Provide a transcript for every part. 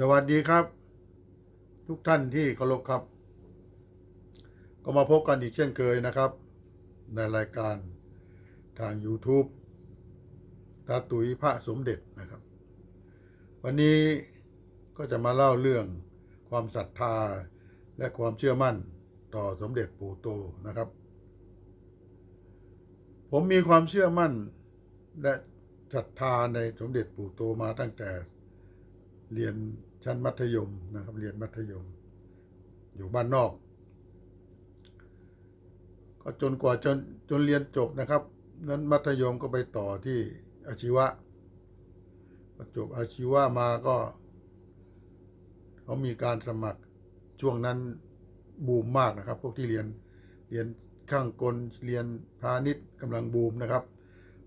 สวัสดีครับ ทุกท่านที่เคารพครับ ก็มาพบกันอีกเช่นเคยนะครับ ในรายการทาง YouTube ตาตุ๋ยพระสมเด็จนะครับ วันนี้ก็จะมาเล่าเรื่องความศรัทธาและความเชื่อมั่นต่อสมเด็จปู่โตนะครับ ผมมีความเชื่อมั่นและศรัทธาในสมเด็จปู่โตมาตั้งแต่ เรียนชั้นมัธยมนะครับ เรียนมัธยม อยู่บ้านนอก ก็จนกว่าจนจนเรียนจบนะครับ นั้นมัธยมก็ไปต่อที่อาชีวะจบอาชีวะมาก็เขามีการสมัครช่วงนั้นบูมมากนะครับ พวกที่เรียนเรียนข้างกลเรียนพาณิชย์กำลังบูมนะครับ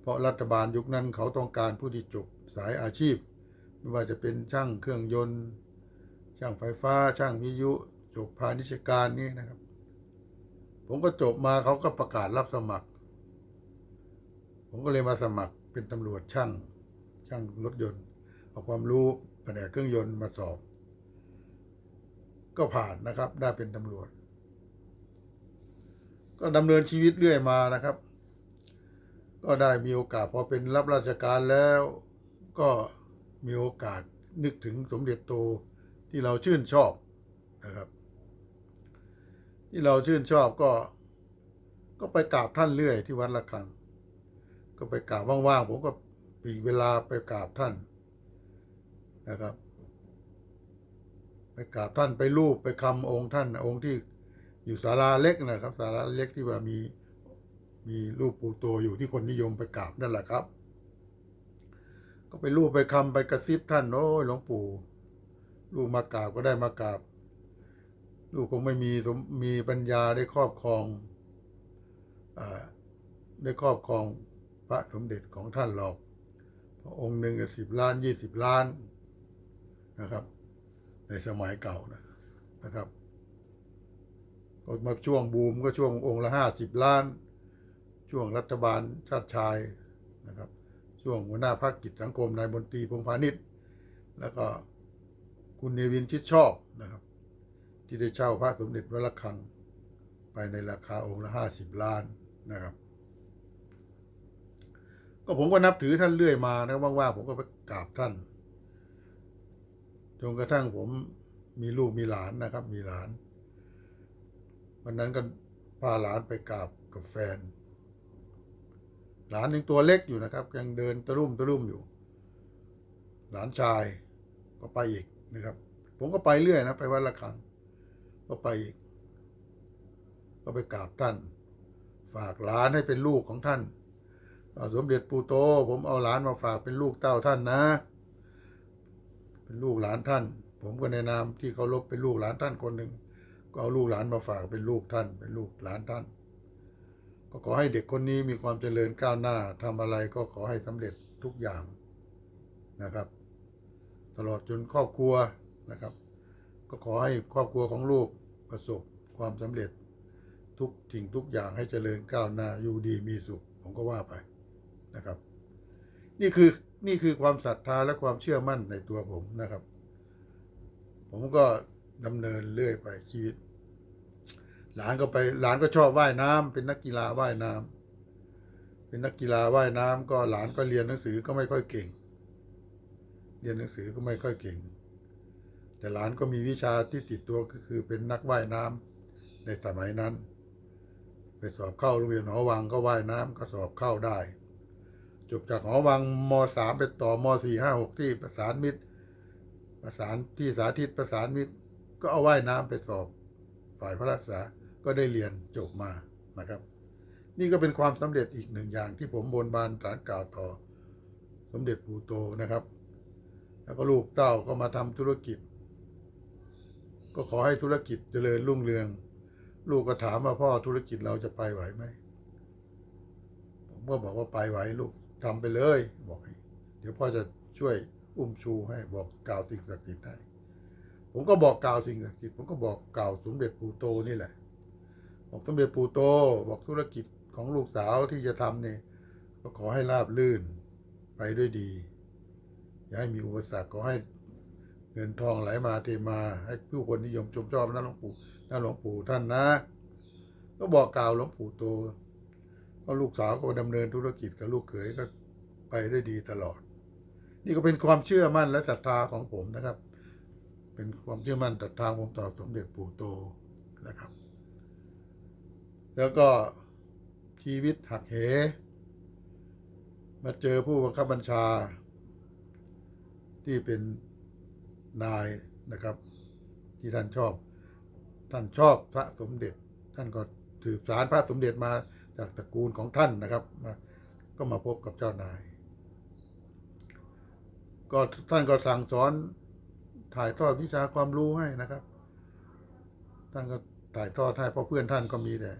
เพราะรัฐบาลยุคนั้นเขาต้องการผู้ที่จบสายอาชีพ ไม่ว่าจะเป็นช่างเครื่องยนต์ ช่างไฟฟ้า ช่างวิทยุจบพาณิชยการนี่นะครับ ผมก็จบมาเขาก็ประกาศรับสมัคร ผมก็เลยมาสมัครเป็นตำรวจช่างช่างรถยนต์เอาความรู้แผนกเครื่องยนต์มาสอบ ก็ผ่านนะครับได้เป็นตำรวจ ก็ดำเนินชีวิตเรื่อยมานะครับ ก็ได้มีโอกาสพอเป็นรับราชการแล้วก็ มีโอกาสนึกถึงสมเด็จโตที่เราชื่นชอบนะครับ ที่เราชื่นชอบก็ ก็ไปกราบท่านเรื่อยที่วัดละคัง ก็ไปกราบว่างๆผมก็ปีกเวลาไปกราบท่านนะครับ ไปกราบท่านไปรูปไปคำองค์ท่านองค์ที่อยู่ศาลาเล็กนะครับศาลาเล็กที่ว่ามีมีรูปปูโตอยู่ที่คนนิยมไปกราบนั่นแหละครับ ก็ไปรูปไปคำไปกระซิบท่านโอ้ยหลวงปู่ลูกมากราบก็ได้มากราบลูกคงไม่มีสมมีปัญญาได้ครอบครองอได้ครอบครองพระสมเด็จของท่านหรอกพระองค์หนึ่งสิบล้านยี่สิบล้านนะครับ ในสมัยเก่านะนะครับก็มาช่วงบูมก็ช่วงองค์ละห้าสิบล้าน ช่วงรัฐบาลชาติชายนะครับ ช่วงหัวหน้าภาคกิจสังคมนายบนตรีพงพาณิชย์แล้วก็คุณเนวินชิดชอบนะครับ ที่ได้เช่าพระสมเด็จวัดระฆัง ไปในราคาองค์ละห้าสิบล้านนะครับ ก็ผมก็นับถือท่านเรื่อยมานะว่างๆผมก็ไปกราบท่านจนกระทั่งผมมีลูกมีหลานนะครับ มีหลาน วันนั้นก็พาหลานไปกราบกับแฟน หลานยังตัวเล็กอยู่นะครับ ยังเดินตะลุ่มตะลุ่มอยู่ หลานชายก็ไปอีกนะครับ ผมก็ไปเรื่อยนะ ไปวัดละครังก็ไปอีก ก็ไปกราบท่าน ฝากหลานให้เป็นลูกของท่านเอาสมเด็จปู่โต ผมเอาหลานมาฝากเป็นลูกเต้าท่านนะ เป็นลูกหลานท่าน ผมก็ในนามที่เคารพเป็นลูกหลานท่านคนหนึ่งก็เอาลูกหลานมาฝากเป็นลูกท่าน เป็นลูกหลานท่าน ก็ขอให้เด็กคนนี้มีความเจริญก้าวหน้าทำอะไรก็ขอให้สำเร็จทุกอย่างนะครับ ตลอดจนครอบครัวนะครับ ก็ขอให้ครอบครัวของลูกประสบความสำเร็จทุกสิ่งทุกอย่างให้เจริญก้าวหน้าอยู่ดีมีสุขผมก็ว่าไปนะครับ นี่คือนี่คือความศรัทธาและความเชื่อมั่นในตัวผมนะครับ ผมก็ดำเนินเรื่อยไปชีวิต หลานก็ไปหลานก็ชอบว่ายน้ำเป็นนักกีฬาว่ายน้ำเป็นนักกีฬาว่ายน้ำก็หลานก็เรียนหนังสือก็ไม่ค่อยเก่ง เรียนหนังสือก็ไม่ค่อยเก่ง แต่หลานก็มีวิชาที่ติดตัวก็คือเป็นนักว่ายน้ำในสมัยนั้น ไปสอบเข้าโรงเรียนหอวังก็ว่ายน้ำก็สอบเข้าได้ จบจากหอวังมสามไปต่อมสี่ห้าหกที่ประสานมิตร ประสานที่สาธิตประสานมิตร ก็เอาว่ายน้ำไปสอบฝ่ายพระราชา ก็ได้เรียนจบมานะครับ นี่ก็เป็นความสำเร็จอีกหนึ่งอย่างที่ผมบนบานสารกล่าวต่อ สมเด็จปู่โตนะครับ แล้วก็ลูกเต้าก็มาทำธุรกิจ ก็ขอให้ธุรกิจเจริญรุ่งเรือง ลูกก็ถามว่าพ่อธุรกิจเราจะไปไหวไหมผมก็บอกว่าไปไหวลูกทำไปเลย บอกให้เดี๋ยวพ่อจะช่วยอุ้มชูให้บอกกล่าวสิ่งศักดิ์สิทธิ์ให้ผมก็บอกกล่าวสิ่งศักดิ์สิทธิ์ผมก็บอกกล่าวสมเด็จปู่โตนี่แหละ บอกสมเด็จปู่โต บอกธุรกิจของลูกสาวที่จะทำเนี่ยก็ขอให้ราบลื่นไปด้วยดี อย่าให้มีอุปสรรคขอให้เงินทองไหลมาเทมา ให้ผู้คนนิยมชมชอบนะหลวงปู่นะหลวงปู่ท่านนะ ก็บอกกล่าวหลวงปู่โตก็ลูกสาวก็ดำเนินธุรกิจกับลูกเขยก็ไปได้ดีตลอด นี่ก็เป็นความเชื่อมั่นและศรัทธาของผมนะครับ เป็นความเชื่อมั่นศรัทธาผมต่อสมเด็จปู่โตนะครับ แล้วก็ชีวิตหักเห มาเจอผู้บังคับบัญชา ที่เป็นนายนะครับ ที่ท่านชอบ ท่านชอบพระสมเด็จ ท่านก็ถือสารพระสมเด็จมาจากตระกูลของท่านนะครับมาก็มาพบกับเจ้านาย ก็ท่านก็สั่งสอนถ่ายทอดวิชาความรู้ให้นะครับ ท่านก็ถ่ายทอดให้เพราะเพื่อนท่านก็มีแต่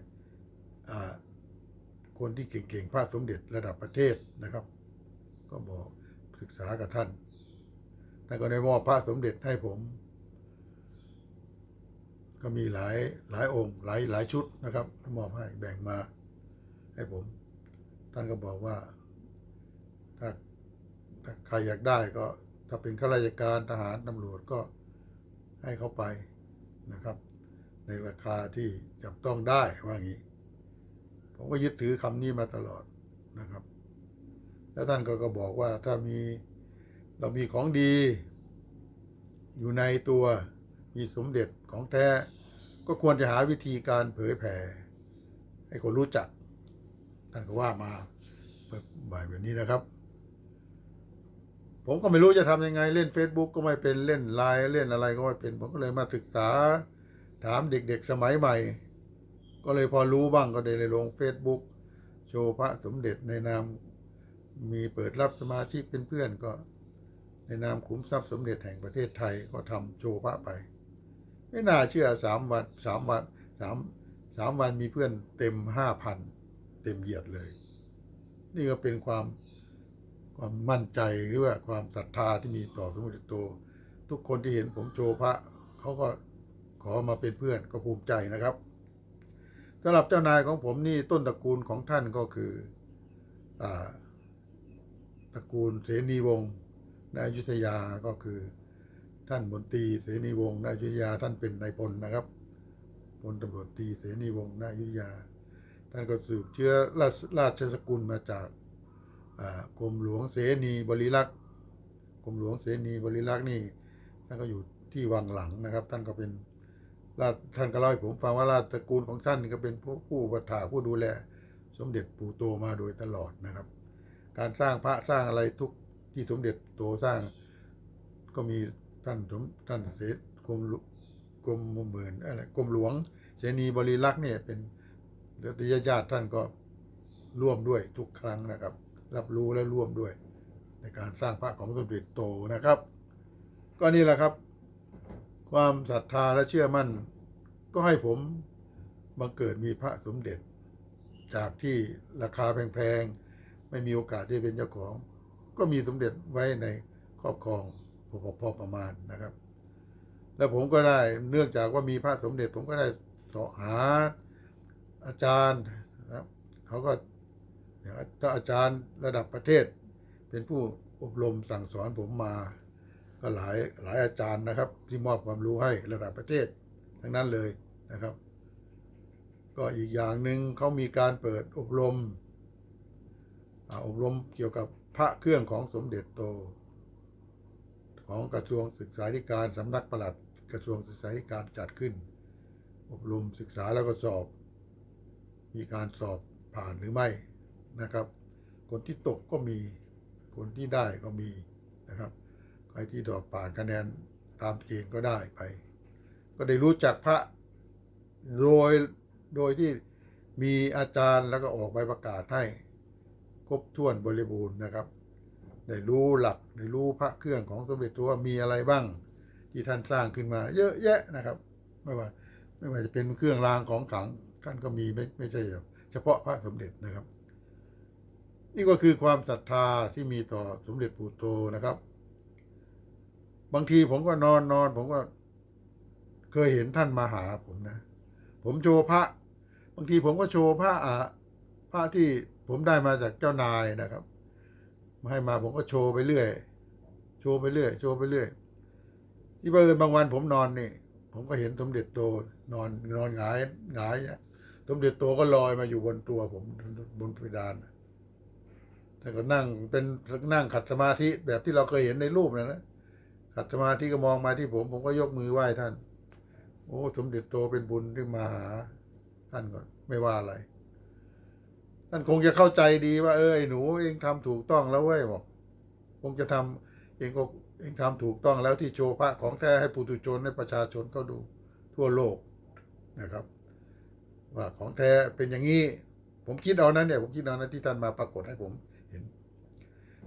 คนที่เก่งๆพระสมเด็จระดับประเทศนะครับ ก็บอกศึกษากับท่านท่านก็ได้มอบพระสมเด็จให้ผม ก็มีหลายหลายองค์หลายหลายชุดนะครับมอบให้แบ่งมาให้ผม ท่านก็บอกว่าถ้าถ้าใครอยากได้ก็ถ้าเป็นข้าราชการทหารตำรวจก็ให้เขาไปนะครับ ในราคาที่จับต้องได้ว่างี้ ผมก็ยึดถือคำนี้มาตลอดนะครับ แล้วท่านก็ก็บอกว่าถ้ามีเรามีของดี อยู่ในตัวมีสมเด็จของแท้ ก็ควรจะหาวิธีการเผยแผ่ให้คนรู้จัก ท่านก็ว่ามาบ่ายแบบนี้นะครับ ผมก็ไม่รู้จะทำยังไง เล่น Facebook ก็ไม่เป็นเล่นไลน์เล่นอะไรก็ไม่เป็น ผมก็เลยมาศึกษาถามเด็กๆสมัยใหม่ ก็เลยพอรู้บ้างก็ได้เลยลง Facebook โชว์พระสมเด็จในนามมีเปิดรับสมาชิกเป็นเพื่อนก็ ในนามขุมทรัพย์สมเด็จแห่งประเทศไทยก็ทำโชว์พระไป ไม่น่าเชื่อสามวันสามวันสามสามวันมีเพื่อนเต็มห้าพันเต็มเหยียดเลย นี่ก็เป็นความความมั่นใจหรือว่าความศรัทธาที่มีต่อสมเด็จโต ทุกคนที่เห็นผมโชว์พระเขาก็ขอมาเป็นเพื่อนก็ภูมิใจนะครับ สำหรับเจ้านายของผมนี่ต้นตระกูลของท่านก็คืออตระกูลเสนีวงศ์ในอยุธยาก็คือท่านมนตรีเสนีวงศ์ในอยุธยาท่านเป็นนายพลนะครับพลตำรวจตีเสนีวงศ์ในอยุธยา ท่านก็สืบเชื้อราชราชสกุลมาจากกรมหลวงเสนีบริลักษ์กรมหลวงเสนีบริลักษ์นี่ท่านก็อยู่ที่วังหลังนะครับ ท่านก็เป็น ราชท่านก็เล่าให้ผมฟังว่าราชตระกูลของท่านก็เป็นผู้ผู้ประถาผู้ดูแล สมเด็จปู่โตมาโดยตลอดนะครับ การสร้างพระสร้างอะไรทุกที่สมเด็จโตสร้าง ก็มีท่านสมท่านเสดกรมหลวงกรมหมื่นอะไรกรมหลวง เสนีบริลักษ์เนี่ยเป็นแล้วญาติญาติท่านก็ร่วมด้วยทุกครั้งนะครับ รับรู้และร่วมด้วย ในการสร้างพระของสมเด็จโตนะครับ ก็นี่แหละครับ ความศรัทธาและเชื่อมั่น ก็ให้ผมบังเกิดมีพระสมเด็จ จากที่ราคาแพงๆ ไม่มีโอกาสที่เป็นเจ้าของ ก็มีสมเด็จไว้ในครอบครองพอพอประมาณนะครับ แล้วผมก็ได้เนื่องจากว่ามีพระสมเด็จ ผมก็ได้สาะหาอาจารย์นะครับเขาก็อย่างถ้าอาจารย์ระดับประเทศ เป็นผู้อบรมสั่งสอนผมมา ก็หลายหลายอาจารย์นะครับ ที่มอบความรู้ให้ระดับประเทศทั้งนั้นเลยนะครับ ก็อีกอย่างหนึ่งเขามีการเปิดอบรมอบรมเกี่ยวกับพระเครื่องของสมเด็จโต ของกระทรวงศึกษาธิการสำนักปลัดกระทรวงศึกษาธิการจัดขึ้น อบรมศึกษาแล้วก็สอบ มีการสอบผ่านหรือไม่นะครับ คนที่ตกก็มีคนที่ได้ก็มีนะครับ ใครที่สอบผ่านคะแนนตามเกณฑ์ก็ได้ไป ก็ได้รู้จักพระโดยโดยที่มีอาจารย์แล้วก็ออกใบประกาศให้ครบถ้วนบริบูรณ์นะครับ ได้รู้หลักได้รู้พระเครื่องของสมเด็จตัวมีอะไรบ้าง ที่ท่านสร้างขึ้นมา เยอะแยะนะครับ ไม่ว่าไม่ว่าจะเป็นเครื่องรางของขลังท่านก็มีไม่ไม่ใช่เฉพาะพระสมเด็จนะครับ นี่ก็คือความศรัทธาที่มีต่อสมเด็จปู่โตนะครับ บางทีผมก็นอนนอนผมก็ เคยเห็นท่านมาหาผมนะ ผมโชว์พระ บางทีผมก็โชว์พระอะพระที่ผมได้มาจากเจ้านายนะครับมาให้มาผมก็โชว์ไปเรื่อย โชว์ไปเรื่อย โชว์ไปเรื่อย ที่บังเอิญบางวันผมนอนนี่ ผมก็เห็นสมเด็จโตนอนนอนหงายหงายอะสมเด็จโตก็ลอยมาอยู่บนตัวผมบนเพดานท่านก็นั่งเป็นนั่งขัดสมาธิแบบที่เราเคยเห็นในรูปนะนะ ขัดสมาธิก็มองมาที่ผม ผมก็ยกมือไหว้ท่าน โอ้ สมเด็จโตเป็นบุญที่มาหาท่านก็ไม่ว่าอะไร ท่านคงจะเข้าใจดีว่า เออไอหนูเองทำถูกต้องแล้วเว้ยบอกคงจะทำเองก็เองทำถูกต้องแล้วที่โชว์พระของแท้ให้ปุถุชนให้ประชาชนเขาดูทั่วโลกนะครับ ว่าของแท้เป็นอย่างนี้ ผมคิดเอานั้นเนี่ย ผมคิดเอานั้นที่ท่านมาปรากฏให้ผมเห็น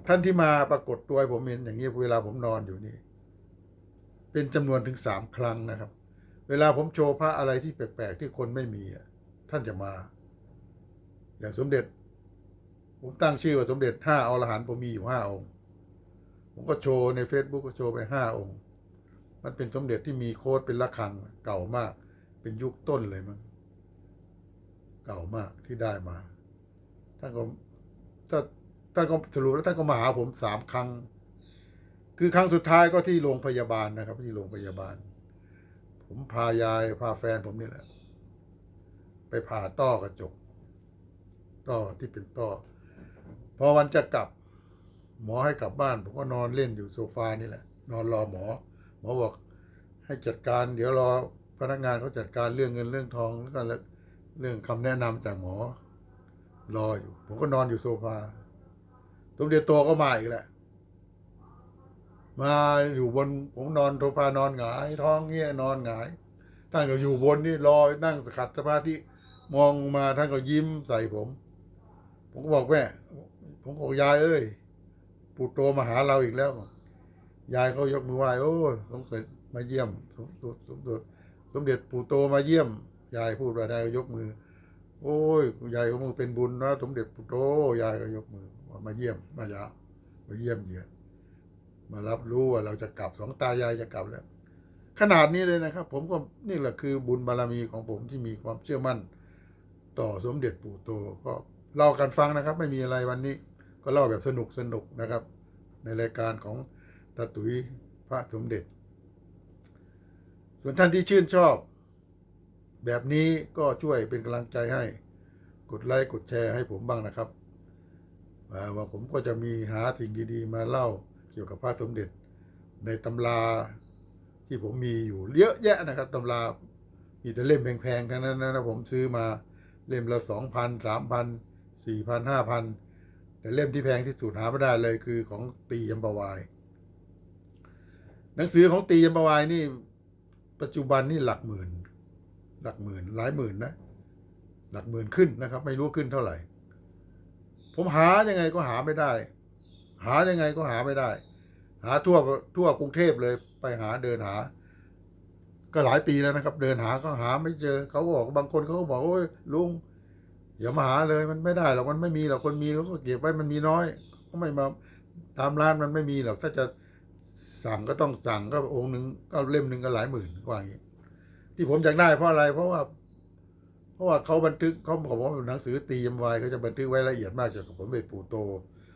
ท่านที่มาปรากฏตัวให้ผมเห็นอย่างนี้เวลาผมนอนอยู่นี่ เป็นจำนวนถึงสามครั้งนะครับ เวลาผมโชว์พระอะไรที่แปลกๆที่คนไม่มีอะท่านจะมา อย่างสมเด็จ ผมตั้งชื่อว่าสมเด็จห้าอรหันต์ผมมีอยู่ห้าองค์ ผมก็โชว์ใน Facebook ก็โชว์ไปห้าองค์ มันเป็นสมเด็จที่มีโค้ดเป็นระฆังเก่ามาก เป็นยุคต้นเลยมั้งเก่ามากที่ได้มา ท่านก็ถ้าท่านก็สรุปแล้วท่านก็มาหาผมสามครั้ง คือครั้งสุดท้ายก็ที่โรงพยาบาลนะครับ ที่โรงพยาบาล ผมพายายพาแฟนผมนี่แหละ ไปผ่าต้อกระจก ต้อที่เป็นต้อพอวันจะกลับ หมอให้กลับบ้าน ผมก็นอนเล่นอยู่โซฟานี่แหละ นอนรอหมอ หมอบอกให้จัดการ เดี๋ยวรอพนักงานเขาจัดการเรื่องเงินเรื่องทองแล้วก็เรื่องคำแนะนำจากหมอ รออยู่ ผมก็นอนอยู่โซฟาสมเด็จโตก็มาอีกแหละ มาอยู่บนผมนอนโซฟานอนหงาย ท้องเงี้ยนอนหงายท่านก็อยู่บนนี่รอนั่งขัดสมาธิมองมาท่านก็ยิ้มใส่ผม ผมก็บอกแม่ผมก็บอกยายเอ้ยปู่โตมาหาเราอีกแล้ว ยายเขายกมือไหว้โอ้สมเด็จมาเยี่ยมสมสสมเด็จสมเด็จปู่โตมาเยี่ยม ยายพูดว่าได้ก็ยกมือ โอ้ยยายก็มือเป็นบุญนะสมเด็จปู่โตยายก็ยกมือมาเยี่ยมมายามาเยี่ยมเยียน มารับรู้ว่าเราจะกลับสองตายายจะกลับแล้ว ขนาดนี้เลยนะครับ ผมก็นี่แหละคือบุญบารมีของผมที่มีความเชื่อมั่น ต่อสมเด็จปู่โตก็เล่ากันฟังนะครับ ไม่มีอะไรวันนี้ ก็เล่าแบบสนุกสนุกนะครับ ในรายการของตาตุยพระสมเด็จ ส่วนท่านที่ชื่นชอบ แบบนี้ก็ช่วยเป็นกำลังใจให้ กดไลค์กดแชร์ให้ผมบ้างนะครับว่าผมก็จะมีหาสิ่งดีๆ มาเล่า เกี่ยวกับพระสมเด็จ ในตำราที่ผมมีอยู่เยอะแยะนะครับตำรามีแต่เล่มแพงๆทั้งนั้นนะผมซื้อมาเล่มละสองพันสามพันสี่พันห้าพันแต่เล่มที่แพงที่สุดหาไม่ได้เลยคือของตียมบวาย หนังสือของตียมบวายนี่ ปัจจุบันนี่หลักหมื่น หลักหมื่น หลายหมื่นนะ หลักหมื่นขึ้นนะครับ ไม่รู้ขึ้นเท่าไหร่ ผมหายังไงก็หาไม่ได้ หายังไงก็หาไม่ได้ หาทั่วทั่วกรุงเทพเลยไปหาเดินหา ก็หลายปีแล้วนะครับ เดินหาก็หาไม่เจอเขาก็บอกบางคนเขาก็บอกโอ้ยลุงอย่ามาหาเลยมันไม่ได้หรอกมันไม่มีหรอกคนมีเขาก็เก็บไว้มันมีน้อยก็ไม่มาตามร้านมันไม่มีหรอกถ้าจะสั่งก็ต้องสั่งก็องค์หนึ่งก็เล่มหนึ่งก็หลายหมื่นกว่าอย่างนี้ที่ผมอยากได้เพราะอะไร เพราะว่า เพราะว่าเขาบันทึกเขาบอกว่าหนังสือตียมวายเขาจะบันทึกไว้ละเอียดมากเกี่ยวกับผมเป็นปู่โต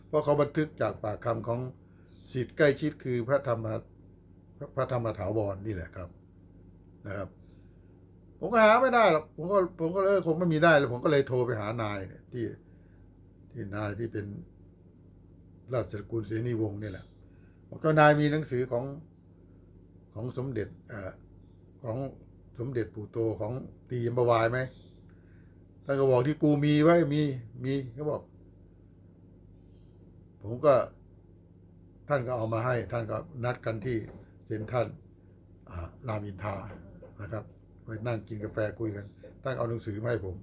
เพราะเขาบันทึกจากปากคำของสิทธิ์ใกล้ชิดคือพระธรรมพระธรรมถาวรนี่แหละครับนะครับ ผมก็หาไม่ได้หรอกผมก็ผมก็เออคงไม่มีได้แล้วผมก็เลยโทรไปหานายเนี่ยที่ที่นายที่เป็นราชกุลเสนีวงศ์นี่แหละกก็นายมีหนังสือของของสมเด็จเอ่อของสมเด็จปู่โตของตียมบวายไหมท่านก็บอกที่กูมีไว้มีมีเขาบอก ผมก็ท่านก็เอามาให้ ท่านก็นัดกันที่เซ็นท่านรามอินทานะครับไปนั่งกินกาแฟคุยกันท่านเอาหนังสือมาให้ผม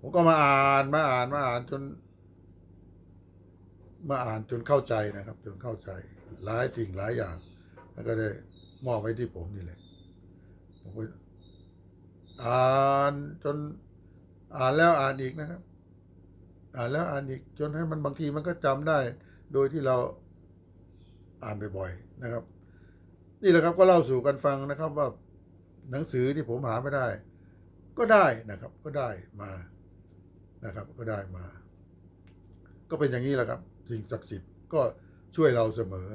ผมก็มาอ่านมาอ่านมาอ่านจน มาอ่านจนเข้าใจนะครับ จนเข้าใจหลายสิ่งหลายอย่าง แล้วก็ได้มอบไว้ที่ผมนี่แหละผมก็อ่านจนอ่านแล้วอ่านอีกนะครับ อ่านแล้วอ่านอีกจนให้มันบางทีมันก็จำได้ โดยที่เราอ่านบ่อยๆนะครับ นี่แหละครับก็เล่าสู่กันฟังนะครับว่าหนังสือที่ผมหาไม่ได้ ก็ได้นะครับ ก็ได้มานะครับ ก็ได้มา ก็เป็นอย่างนี้แหละครับ สิ่งศักดิ์สิทธิ์ก็ช่วยเราเสมอ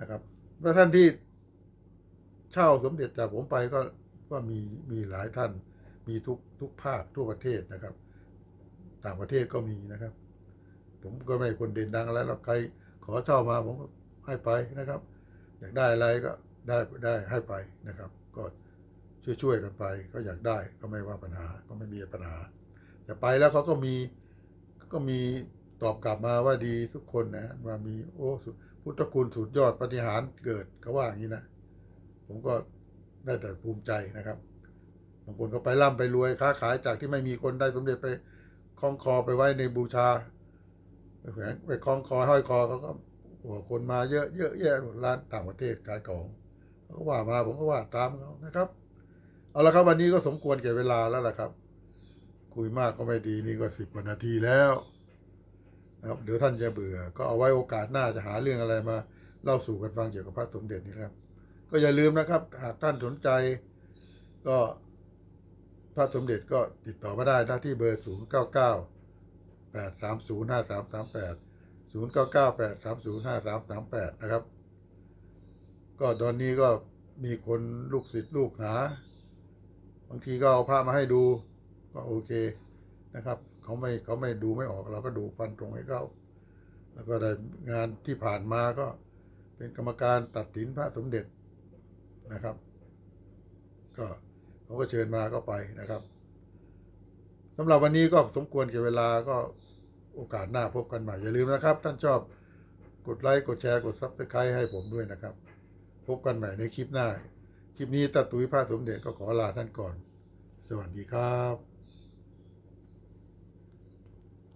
นะครับแล้วท่านที่เช่าสมเด็จจากผมไปก็ก็มีมีหลายท่านมีทุกทุกภาคทั่วประเทศนะครับ ต่างประเทศก็มีนะครับ ผมก็ไม่คนเด่นดังอะไรหรอกใครขอเช่ามาผมก็ให้ไปนะครับ อยากได้อะไรก็ได้ได้ให้ไปนะครับ ก็ช่วยๆกันไป ก็อยากได้ก็ไม่ว่าปัญหาก็ไม่มีปัญหา แต่ไปแล้วเขาก็มีก็มีตอบกลับมาว่าดีทุกคนนะว่ามีโอ้สุดพุทธคุณสุดยอดปฏิหารเกิดเขาว่าอย่างนี้นะ ผมก็ได้แต่ภูมิใจนะครับบางคนก็ไปร่ำไปรวยค้าขายจากที่ไม่มีคนได้สมเด็จไป คล้องคอไปไว้ในบูชาไปแขวนไปคล้องคอห้อยคอเขาก็โอ้โหคนมาเยอะเยอะแยะร้านต่างประเทศขายของเขาก็ว่ามาผมก็ว่าตามเขานะครับ เอาละครับวันนี้ก็สมควรแก่เวลาแล้วล่ะครับ คุยมากก็ไม่ดีนี่ก็สิบกว่านาทีแล้วนะครับเดี๋ยวท่านจะเบื่อ ก็เอาไว้โอกาสหน้าจะหาเรื่องอะไรมาเล่าสู่กันฟังเกี่ยวกับพระสมเด็จนี่ครับ ก็อย่าลืมนะครับ หากท่านสนใจก็ พระสมเด็จก็ติดต่อมาได้นะที่เบอร์ 0 9 9 8 3 0 5 3 3 8 0 9 9 8 3 0 5 3 3 8 นะครับ ก็ตอนนี้ก็มีคนลูกศิษย์ลูกหา บางทีก็เอาภาพมาให้ดู ก็โอเคนะครับเขาไม่เขาไม่ดูไม่ออกเราก็ดูฟันตรงให้เขาแล้วก็ได้งานที่ผ่านมาก็เป็นกรรมการตัดสินพระสมเด็จนะครับ ก็ เขาก็เชิญมาก็ไปนะครับสำหรับวันนี้ก็สมควรเก่เวลาก็โอกาสหน้าพบกันใหม่ อย่าลืมนะครับ ท่านชอบกดไลค์ กดแชร์ กดซับสไครต์ให้ผมด้วยนะครับ พบกันใหม่ในคลิปหน้า คลิปนี้ตาตุ้ยพระสมเด็จก็ขอลาท่านก่อน สวัสดีครับ